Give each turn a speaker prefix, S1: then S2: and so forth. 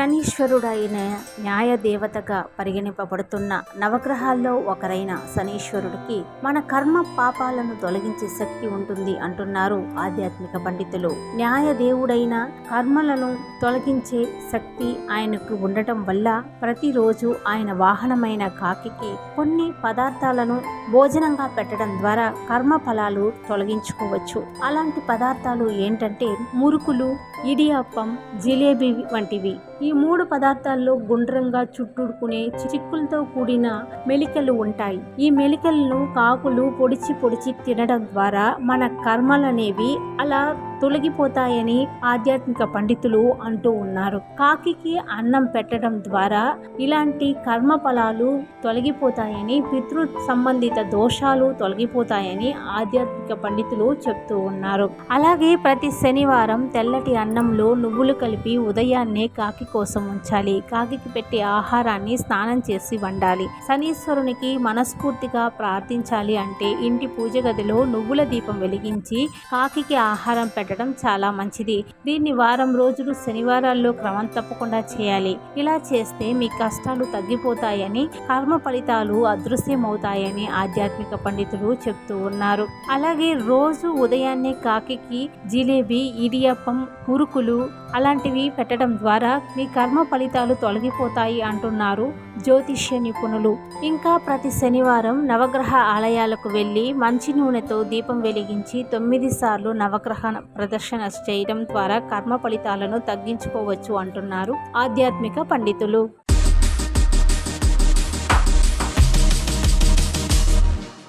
S1: శనీశ్వరుడైన న్యాయ దేవతగా పరిగణింపబడుతున్న నవగ్రహాల్లో ఒకరైన శనీశ్వరుడికి మన కర్మ పాపాలను తొలగించే శక్తి ఉంటుంది అంటున్నారు ఆధ్యాత్మిక పండితులు. న్యాయ దేవుడైన కర్మలను తొలగించే శక్తి ఆయనకు ఉండటం వల్ల ప్రతిరోజు ఆయన వాహనమైన కాకికి కొన్ని పదార్థాలను భోజనంగా పెట్టడం ద్వారా కర్మ ఫలాలు తొలగించుకోవచ్చు. అలాంటి పదార్థాలు ఏంటంటే మురుకులు ఇడియప్పం జిలేబీ వంటివి. ఈ మూడు పదార్థాల్లో గుండ్రంగా చుట్టుకునే చిక్కులతో కూడిన మెలికలు ఉంటాయి. ఈ మెలికలను కాకులు పొడిచి పొడిచి తినడం ద్వారా మన కర్మలనేవి అలా తొలగిపోతాయని ఆధ్యాత్మిక పండితులు అంటూ ఉన్నారు. కాకి అన్నం పెట్టడం ద్వారా ఇలాంటి కర్మ ఫలాలు తొలగిపోతాయని పితృ సంబంధిత దోషాలు తొలగిపోతాయని ఆధ్యాత్మిక పండితులు చెప్తూ ఉన్నారు. అలాగే ప్రతి శనివారం తెల్లటి అన్నంలో నువ్వులు కలిపి ఉదయాన్నే కాకి కోసం ఉంచాలి. కాకికి పెట్టే ఆహారాన్ని స్నానం చేసి వండాలి. శనీశ్వరునికి మనస్ఫూర్తిగా ప్రార్థించాలి అంటే ఇంటి పూజ గదిలో నువ్వుల దీపం వెలిగించి కాకికి ఆహారం పెట్టడం చాలా మంచిది. దీన్ని వారం రోజులు శనివారాల్లో క్రమం తప్పకుండా చేయాలి. ఇలా చేస్తే మీ కష్టాలు తగ్గిపోతాయని కర్మ ఫలితాలు అదృశ్యమవుతాయని ఆధ్యాత్మిక పండితులు చెప్తూ ఉన్నారు. అలాగే రోజు ఉదయాన్నే కాకికి జిలేబీ ఇడియప్పం మురుకులు అలాంటివి పెట్టడం ద్వారా మీ కర్మ ఫలితాలు తొలగిపోతాయి అంటున్నారు జ్యోతిష్య నిపుణులు. ఇంకా ప్రతి శనివారం నవగ్రహ ఆలయాలకు వెళ్ళి మంచి నూనెతో దీపం వెలిగించి తొమ్మిది సార్లు నవగ్రహ ప్రదర్శన చేయడం ద్వారా కర్మ ఫలితాలను తగ్గించుకోవచ్చు అంటున్నారు ఆధ్యాత్మిక పండితులు.